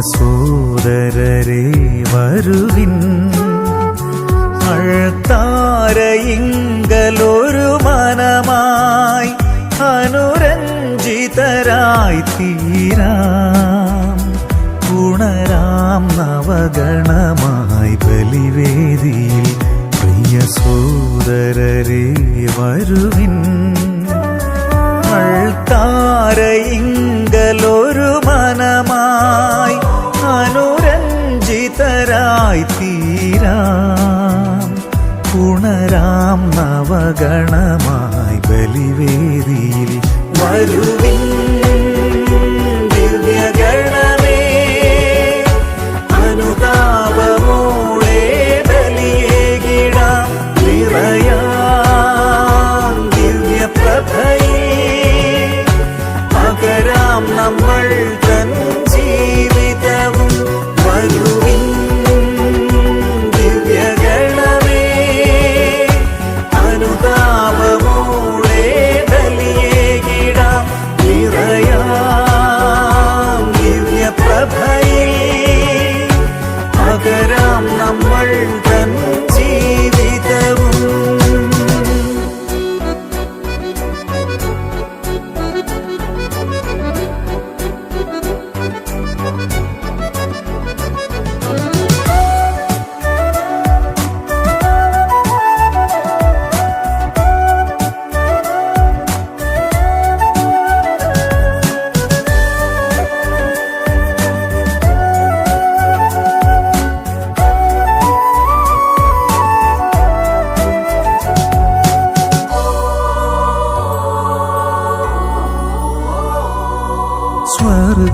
സഹോദരരെ വരുവിൻ അഴത്താരയിങ്കലൊരു മനമായി അനുരഞ്ജിതരായി തീരാം. ഗുണരാം നവഗണമായി ബലിവേദിയിൽ പ്രിയ സോദരരെ വരുവിൻ അഴത്താരയിങ്കലൊരു മനമായി ഉണരാം നവഗണമായി ബലിവേദിയിൽ വരുവിൻ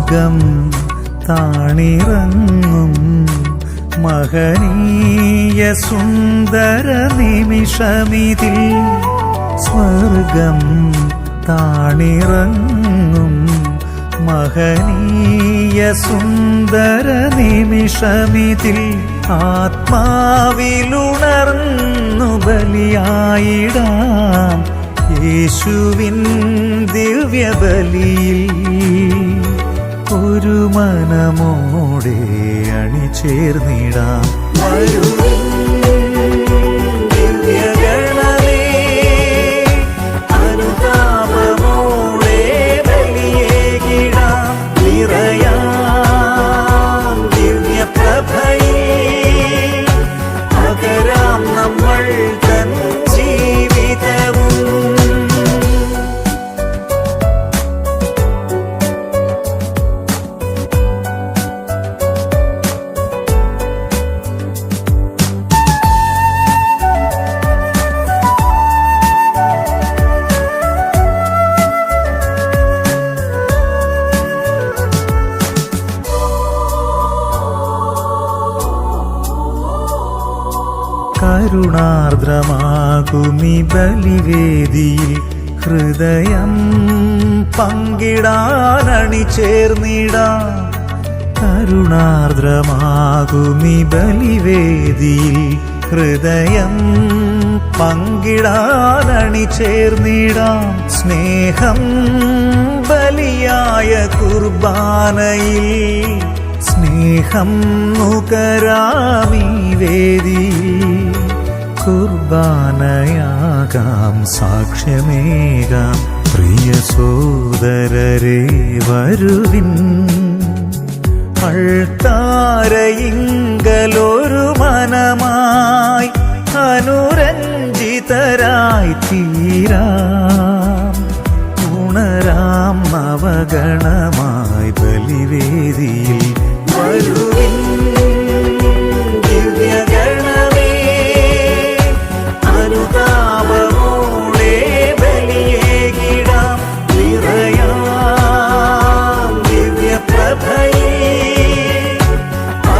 സ്വർഗം താണിറങ്ങും. മഹനീയ സുന്ദര നിമിഷമിതിൽ സ്വർഗം താണിറങ്ങും. മഹനീയ സുന്ദര നിമിഷമിതിൽ ആത്മാവിലുണർന്നു ബലിയായിടാം. യേശുവിൻ ദിവ്യബലിയിൽ ഒരു മനമോടെ അണിചേർന്നിടാം. കരുണാർദ്രമാകുമി ബലിവേദിയിൽ ഹൃദയം പങ്കിടാനണി ചേർന്നിടാം. കരുണാർദ്രമാകുമി ബലിവേദിയിൽ ഹൃദയം പങ്കിടാനണി ചേർന്നിടാം. സ്നേഹം ബലിയായ കുർബാനയിൽ സ്നേഹം നുകരാമീ വേദിയിൽ കുർബാനയാകാം സാക്ഷ്യമേകാം പ്രിയ സോദരരെ വരുവിൻ. അൾത്താരയിങ്കലൊരു മനമായി അനുരഞ്ജിതരായി തീരാം. ഉണരാം നവഗണമായി